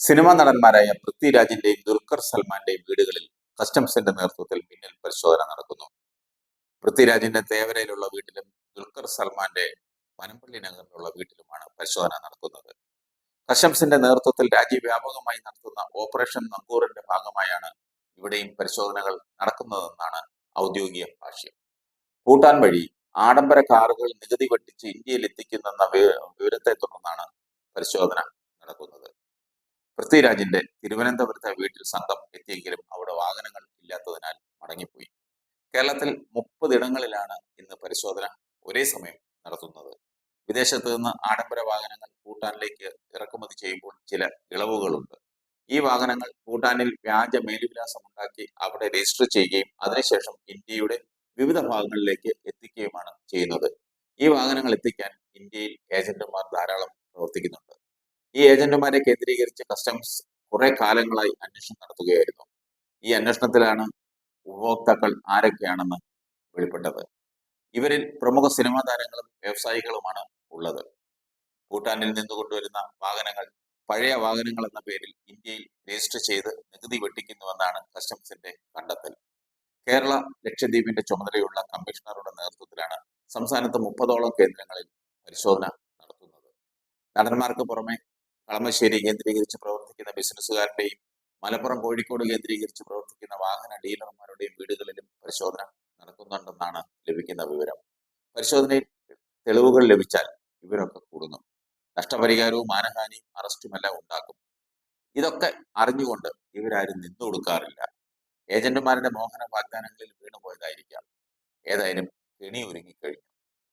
Cinema നടന്മാരായ പൃഥ്വിരാജിന്റെയും Dulquer സൽമാന്റെയും വീടുകളിൽ കസ്റ്റംസിന്റെ നേതൃത്വത്തിൽ മിന്നൽ പരിശോധന നടക്കുന്നു. പൃഥ്വിരാജിന്റെ തേവരയിലുള്ള വീട്ടിലും ദുൽഖർ സൽമാന്റെ പനമ്പള്ളി നഗറിലുള്ള വീട്ടിലുമാണ് പരിശോധന നടക്കുന്നത്. കസ്റ്റംസിന്റെ നേതൃത്വത്തിൽ രാജ്യവ്യാപകമായി നടത്തുന്ന ഓപ്പറേഷൻ നങ്കൂറിന്റെ ഭാഗമായാണ് ഇവിടെയും പരിശോധനകൾ നടക്കുന്നതെന്നാണ് ഔദ്യോഗിക ഭാഷ്യം. ഭൂട്ടാൻ വഴി ആഡംബര കാറുകൾ നികുതി വെട്ടിച്ച് ഇന്ത്യയിൽ എത്തിക്കുന്നെന്ന വിവരത്തെ തുടർന്നാണ് പരിശോധന നടക്കുന്നത്. പൃഥ്വിരാജിന്റെ തിരുവനന്തപുരത്തെ വീട്ടിൽ സംഘം എത്തിയെങ്കിലും അവിടെ വാഹനങ്ങൾ ഇല്ലാത്തതിനാൽ മടങ്ങിപ്പോയി. കേരളത്തിൽ മുപ്പതിടങ്ങളിലാണ് ഇന്ന് പരിശോധന ഒരേ സമയം നടത്തുന്നത്. വിദേശത്ത് നിന്ന് ആഡംബര വാഹനങ്ങൾ ഭൂട്ടാനിലേക്ക് ഇറക്കുമതി ചെയ്യുമ്പോൾ ചില ഇളവുകളുണ്ട്. ഈ വാഹനങ്ങൾ ഭൂട്ടാനിൽ വ്യാജ മേലുവിലാസം ഉണ്ടാക്കി അവിടെ രജിസ്റ്റർ ചെയ്യുകയും അതിനുശേഷം ഇന്ത്യയുടെ വിവിധ ഭാഗങ്ങളിലേക്ക് എത്തിക്കുകയുമാണ് ചെയ്യുന്നത്. ഈ വാഹനങ്ങൾ എത്തിക്കാൻ ഇന്ത്യയിൽ ഏജന്റുമാർ ധാരാളം പ്രവർത്തിക്കുന്നുണ്ട്. ഈ ഏജന്റുമാരെ കേന്ദ്രീകരിച്ച് കസ്റ്റംസ് കുറെ കാലങ്ങളായി അന്വേഷണം നടത്തുകയായിരുന്നു. ഈ അന്വേഷണത്തിലാണ് ഉപഭോക്താക്കൾ ആരൊക്കെയാണെന്ന് വെളിപ്പെട്ടത്. ഇവരിൽ പ്രമുഖ സിനിമാ താരങ്ങളും വ്യവസായികളുമാണ് ഉള്ളത്. ഭൂട്ടാനിൽ നിന്ന് കൊണ്ടുവരുന്ന വാഹനങ്ങൾ പഴയ വാഹനങ്ങൾ എന്ന പേരിൽ ഇന്ത്യയിൽ രജിസ്റ്റർ ചെയ്ത് നികുതി വെട്ടിക്കുന്നുവെന്നാണ് കസ്റ്റംസിന്റെ കണ്ടെത്തൽ. കേരള ലക്ഷദ്വീപിന്റെ ചുമതലയുള്ള കമ്മീഷണറുടെ നേതൃത്വത്തിലാണ് സംസ്ഥാനത്ത് മുപ്പതോളം കേന്ദ്രങ്ങളിൽ പരിശോധന നടത്തുന്നത്. നടന്മാർക്ക് പുറമെ കളമശ്ശേരി കേന്ദ്രീകരിച്ച് പ്രവർത്തിക്കുന്ന ബിസിനസ്സുകാരുടെയും മലപ്പുറം കോഴിക്കോട് കേന്ദ്രീകരിച്ച് പ്രവർത്തിക്കുന്ന വാഹന ഡീലർമാരുടെയും വീടുകളിലും പരിശോധന നടക്കുന്നുണ്ടെന്നാണ് ലഭിക്കുന്ന വിവരം. പരിശോധനയിൽ തെളിവുകൾ ലഭിച്ചാൽ ഇവരൊക്കെ കൂടുന്നു. നഷ്ടപരിഹാരവും മാനഹാനിയും അറസ്റ്റുമെല്ലാം ഉണ്ടാക്കും. ഇതൊക്കെ അറിഞ്ഞുകൊണ്ട് ഇവരാരും നിന്നു കൊടുക്കാറില്ല. ഏജന്റുമാരുടെ മോഹന വാഗ്ദാനങ്ങളിൽ വീണുപോയതായിരിക്കാം. ഏതായാലും കെണി ഒരുങ്ങിക്കഴിഞ്ഞു.